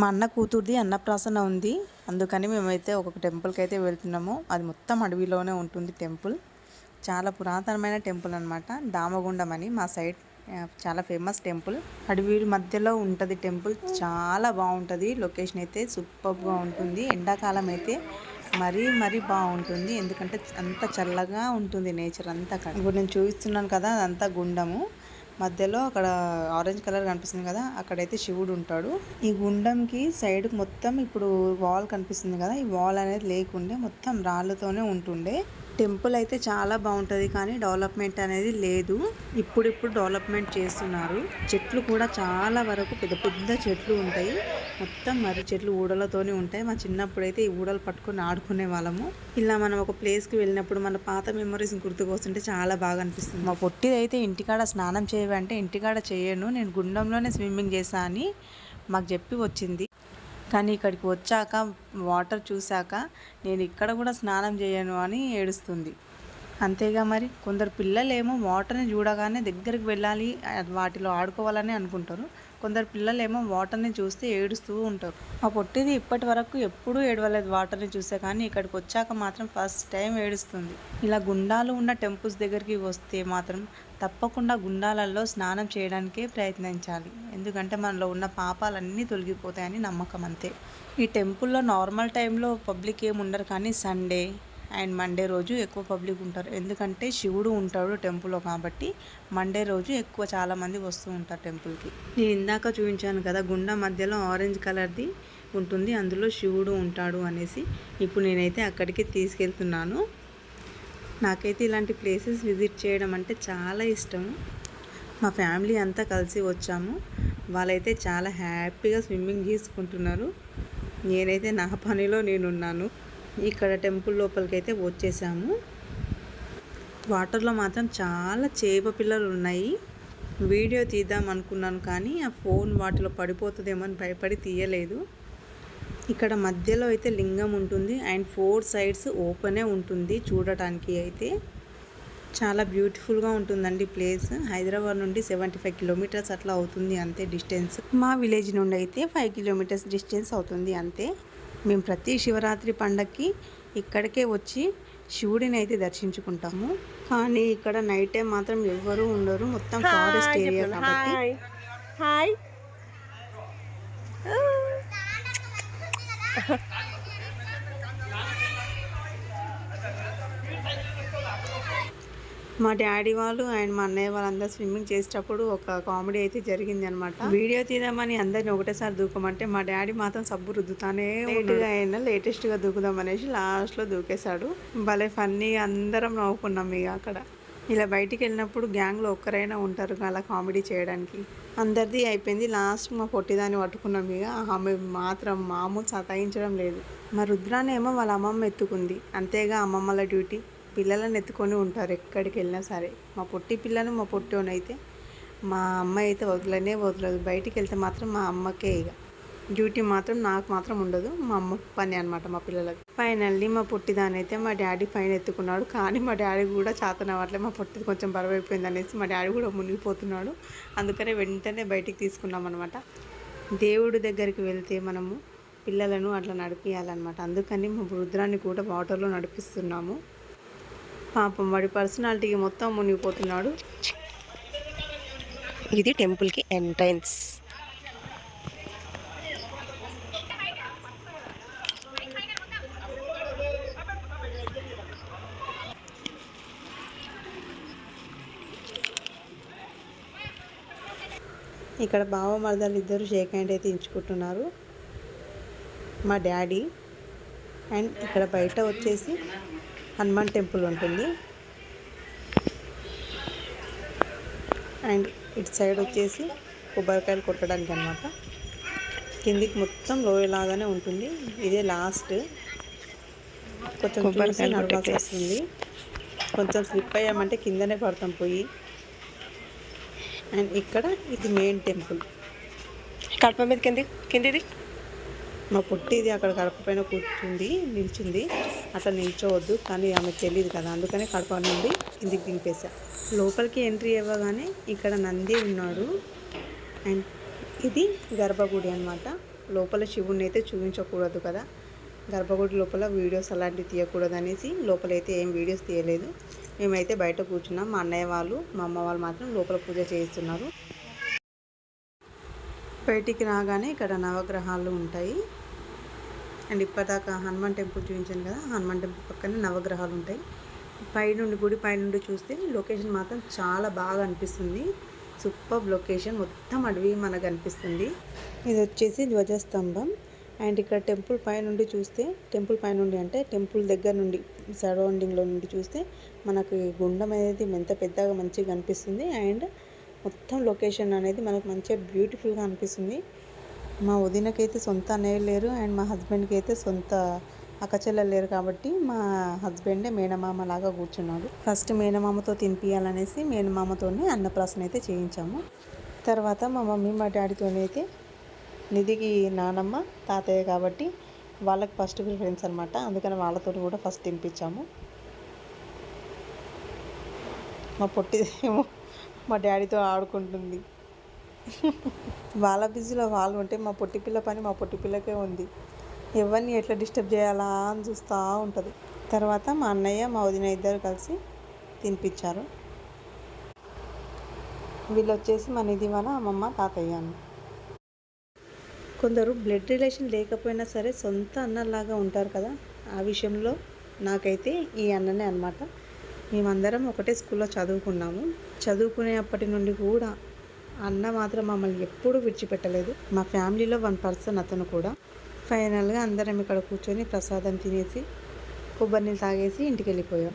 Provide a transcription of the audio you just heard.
మా అన్న కూతుర్ది అన్నప్రాసన ఉంది. అందుకని మేమైతే ఒక టెంపుల్కి అయితే వెళ్తున్నాము. అది మొత్తం అడవిలోనే ఉంటుంది టెంపుల్. చాలా పురాతనమైన టెంపుల్ అనమాట దామగుండం అని మా సైడ్ చాలా ఫేమస్ టెంపుల్. అడవి మధ్యలో ఉంటుంది టెంపుల్. చాలా బాగుంటుంది. లొకేషన్ అయితే సూపర్గా ఉంటుంది. ఎండాకాలం అయితే మరీ మరీ బాగుంటుంది. ఎందుకంటే అంత చల్లగా ఉంటుంది నేచర్ అంతా ఇప్పుడు నేను చూపిస్తున్నాను కదా అదంతా గుండము. మధ్యలో అక్కడ ఆరెంజ్ కలర్ కనిపిస్తుంది కదా అక్కడైతే శివుడు ఉంటాడు. ఈ గుండంకి సైడ్ మొత్తం ఇప్పుడు వాల్ కనిపిస్తుంది కదా ఈ వాల్ అనేది లేకుండే మొత్తం రాళ్ళతోనే ఉంటుండే. టెంపుల్ అయితే చాలా బాగుంటుంది కానీ డెవలప్మెంట్ అనేది లేదు. ఇప్పుడిప్పుడు డెవలప్మెంట్ చేస్తున్నారు. చెట్లు కూడా చాలా వరకు పెద్ద పెద్ద చెట్లు ఉంటాయి. మొత్తం మర్రి చెట్లు ఊడలతోనే ఉంటాయి. మా చిన్నప్పుడు అయితే ఈ ఊడలు పట్టుకొని ఆడుకునే వాళ్ళము. ఇలా మనం ఒక ప్లేస్కి వెళ్ళినప్పుడు మన పాత మెమరీస్ గుర్తుకొస్తుంటే చాలా బాగా అనిపిస్తుంది. మా పొట్టిది అయితే ఇంటికాడ స్నానం చేయవంటే ఇంటికాడ చేయను. నేను గుండంలోనే స్విమ్మింగ్ చేశాను అని మాకు చెప్పి వచ్చింది. కానీ ఇక్కడికి వచ్చాక వాటర్ చూశాక నేను ఇక్కడ కూడా స్నానం చేయను అని ఏడుస్తుంది. అంతేగా మరి. కొందరు పిల్లలేమో వాటర్ని చూడగానే దగ్గరికి వెళ్ళాలి వాటిలో ఆడుకోవాలని అనుకుంటారు. కొందరు పిల్లలేమో వాటర్ని చూస్తే ఏడుస్తూ ఉంటారు. మా పొట్టిది ఇప్పటి వరకు ఎప్పుడూ ఏడవలేదు వాటర్ని చూసే కానీ ఇక్కడికి వచ్చాక మాత్రం ఫస్ట్ టైం ఏడుస్తుంది. ఇలా గుండాలు ఉన్న టెంపుల్స్ దగ్గరికి వస్తే మాత్రం తప్పకుండా గుండాలలో స్నానం చేయడానికే ప్రయత్నించాలి. ఎందుకంటే మనలో ఉన్న పాపాలన్నీ తొలగిపోతాయని నమ్మకం అంతే. ఈ టెంపుల్లో నార్మల్ టైంలో పబ్లిక్ ఏమి ఉండరు కానీ సండే అండ్ మండే రోజు ఎక్కువ పబ్లిక్ ఉంటారు. ఎందుకంటే శివుడు ఉంటాడు టెంపుల్లో కాబట్టి మండే రోజు ఎక్కువ చాలామంది వస్తూ ఉంటారు టెంపుల్కి. నేను ఇందాక చూపించాను కదా గుండా మధ్యలో ఆరెంజ్ కలర్ది ఉంటుంది అందులో శివుడు ఉంటాడు అనేసి ఇప్పుడు నేనైతే అక్కడికి తీసుకెళ్తున్నాను. నాకైతే ఇలాంటి ప్లేసెస్ విజిట్ చేయడం అంటే చాలా ఇష్టం. మా ఫ్యామిలీ అంతా కలిసి వచ్చాము. వాళ్ళైతే చాలా హ్యాపీగా స్విమ్మింగ్ చేసుకుంటున్నారు. నేనైతే నా పనిలో నేనున్నాను. ఇక్కడ టెంపుల్ లోపలికి అయితే వచ్చేసాము. వాటర్లో మాత్రం చాలా చేప పిల్లలు ఉన్నాయి. వీడియో తీద్దాం అనుకున్నాను కానీ ఆ ఫోన్ వాటిలో పడిపోతుందేమో అని భయపడి తీయలేదు. ఇక్కడ మధ్యలో అయితే లింగం ఉంటుంది అండ్ ఫోర్ సైడ్స్ ఓపెనే ఉంటుంది చూడటానికి అయితే. చాలా బ్యూటిఫుల్గా ఉంటుందండి ప్లేస్. హైదరాబాద్ నుండి సెవెంటీ ఫైవ్ కిలోమీటర్స్ అట్లా అవుతుంది అంతే డిస్టెన్స్. మా విలేజ్ నుండి అయితే ఫైవ్ కిలోమీటర్స్ డిస్టెన్స్ అవుతుంది అంతే. మేము ప్రతి శివరాత్రి పండగకి ఇక్కడికే వచ్చి శివుడిని అయితే దర్శించుకుంటాము. కానీ ఇక్కడ నైట్ టైం మాత్రం ఎవ్వరూ ఉండరు. మొత్తం ఫారెస్ట్ ఏరియా కాబట్టి. హాయ్ మా డాడీ వాళ్ళు అండ్ మా అన్నయ్య వాళ్ళందరూ స్విమ్మింగ్ చేసేటప్పుడు ఒక కామెడీ అయితే జరిగింది అనమాట వీడియో తీద్దామని అందరిని ఒకటేసారి దూకమంటే మా డాడీ మాత్రం సబ్బు రుద్దుతానే లేట్గా అయినా లేటెస్ట్గా దూకుదాం అనేసి లాస్ట్లో దూకేశాడు. భలే ఫన్నీ అందరం నవ్వుకున్నాం ఇక అక్కడ. ఇలా బయటికి వెళ్ళినప్పుడు గ్యాంగ్లో ఒక్కరైనా ఉంటారు అలా కామెడీ చేయడానికి. అందరిది అయిపోయింది. లాస్ట్ మా పొట్టిదాన్ని పట్టుకున్నాం ఇక. ఆమె మాత్రం మామూలు సతాయించడం లేదు. మా రుద్రాన్ని ఏమో వాళ్ళ అమ్మమ్మ ఎత్తుకుంది. అంతేగా అమ్మమ్మల డ్యూటీ. పిల్లలను ఎత్తుకొని ఉంటారు ఎక్కడికి వెళ్ళినా సరే. మా పొట్టి పిల్లను మా పొట్టోనైతే మా అమ్మ అయితే వదలనే వదలదు. బయటికి వెళ్తే మాత్రం మా అమ్మకే ఇక. డ్యూటీ మాత్రం నాకు మాత్రం ఉండదు. మా అమ్మ పని అనమాట మా పిల్లలకి. ఫైనల్లీ మా పొట్టిదాని అయితే మా డాడీ పైన ఎత్తుకున్నాడు. కానీ మా డాడీ కూడా చాతనవ్వట్లే మా పొట్టిది కొంచెం బరువు అయిపోయింది అనేసి మా డాడీ కూడా మునిగిపోతున్నాడు. అందుకనే వెంటనే బయటికి తీసుకున్నాం అనమాట దేవుడి దగ్గరికి వెళ్తే మనము పిల్లలను అట్లా నడిపించాలన్నమాట అందుకని మా రుద్రాన్ని కూడా వాటర్లో నడిపిస్తున్నాము. పాపం వాడి పర్సనాలిటీకి మొత్తం మునిగిపోతున్నాడు. ఇది టెంపుల్కి ఎంట్రన్స్. ఇక్కడ బావ మరదలు ఇద్దరు షేక్ హ్యాండ్ అయితే ఇచ్చుకుంటున్నారు మా డాడీ అండ్ ఇక్కడ బయట వచ్చేసి హనుమాన్ టెంపుల్ ఉంటుంది. అండ్ ఇటు సైడ్ వచ్చేసి కొబ్బరికాయలు కొట్టడానికి అనమాట కిందికి మొత్తం లోయలాగానే ఉంటుంది. ఇదే లాస్ట్. కొంచెం చూసి నడవాల్సి. వస్తుంది. కొంచెం స్లిప్ అయ్యామంటే కిందనే పడతాం పోయి. అండ్ ఇక్కడ ఇది మెయిన్ టెంపుల్ కడప మీద కింది కిందిది? మా పుట్టిది అక్కడ కడప పైన కూర్చుంది నిల్చుంది. అసలు నిల్చోవద్దు కానీ ఆమెకు తెలియదు కదా అందుకనే కడప నుండి కిందికి దింపేశా. లోపలికి ఎంట్రీ అవ్వగానే ఇక్కడ నంది ఉన్నాడు. అండ్ ఇది గర్భగుడి అనమాట లోపల శివుణ్ణి అయితే చూపించకూడదు కదా. గర్భగుడి లోపల వీడియోస్ అలాంటివి తీయకూడదు అనేసి లోపలైతే ఏం వీడియోస్ తీయలేదు. మేమైతే బయట కూర్చున్నాం. మా అన్నయ్య వాళ్ళు మా అమ్మ వాళ్ళు మాత్రం లోపల పూజ చేయిస్తున్నారు. బయటికి రాగానే ఇక్కడ నవగ్రహాలు ఉంటాయి. అండ్ ఇప్పటిదాకా హనుమాన్ టెంపుల్ చూపించాను కదా హనుమాన్ టెంపుల్ పక్కనే నవగ్రహాలు ఉంటాయి. పైనుండి గుడి పైనుండి చూస్తే లొకేషన్ మాత్రం చాలా బాగా అనిపిస్తుంది. సూపర్ లొకేషన్ మొత్తం అడవి మనకు అనిపిస్తుంది. ఇది వచ్చేసి ధ్వజస్తంభం. అండ్ ఇక్కడ టెంపుల్ పైనుండి చూస్తే టెంపుల్ పైనుండి అంటే టెంపుల్ దగ్గర నుండి సరౌండింగ్లో నుండి చూస్తే మనకి గుండం అనేది ఎంత పెద్దగా మంచిగా కనిపిస్తుంది అండ్ మొత్తం లొకేషన్ అనేది మనకు మంచిగా బ్యూటిఫుల్గా అనిపిస్తుంది. మా వదినకైతే సొంత అన్నయ్య లేరు అండ్ మా హస్బెండ్కి అయితే సొంత అక్కచెల్లెలు లేరు కాబట్టి మా హస్బెండే మేనమామ లాగా కూర్చున్నాడు. ఫస్ట్ మేనమామతో తినిపించాలనేసి మేనమామతోనే అన్నప్రాసన అయితే చేయించాము. తర్వాత మా మమ్మీ మా డాడీతోనైతే నిధికి నానమ్మ తాతయ్య కాబట్టి వాళ్ళకి ఫస్ట్ ప్రిఫరెన్స్ అనమాట అందుకని వాళ్ళతో కూడా ఫస్ట్ తినిపించాము. మా పొట్టిదేమో మా డాడీతో ఆడుకుంటుంది. వాళ్ళ బిజీలో వాళ్ళు ఉంటే మా పొట్టి పిల్ల పని మా పొట్టి పిల్లకే ఉంది. ఎవరిని ఎట్లా డిస్టర్బ్ చేయాలా అని చూస్తూ ఉంటుంది. తర్వాత మా అన్నయ్య మా వదిన ఇద్దరు కలిసి తినిపించారు. వీళ్ళు వచ్చేసి మా నిధి వాళ్ళ అమ్మమ్మ తాతయ్య కొందరు బ్లడ్ రిలేషన్ లేకపోయినా సరే సొంత అన్నలాగా ఉంటారు కదా. ఆ విషయంలో నాకైతే ఈ అన్ననే అనమాట మేమందరం ఒకటే స్కూల్లో చదువుకున్నాము. చదువుకునేప్పటి నుండి కూడా అన్న మాత్రం మమ్మల్ని ఎప్పుడూ విడిచిపెట్టలేదు. మా ఫ్యామిలీలో వన్ పర్సన్ అతను కూడా. ఫైనల్గా అందరం ఇక్కడ కూర్చొని ప్రసాదం తినేసి కొబ్బరి నీళ్ళు తాగేసి ఇంటికి వెళ్ళిపోయాం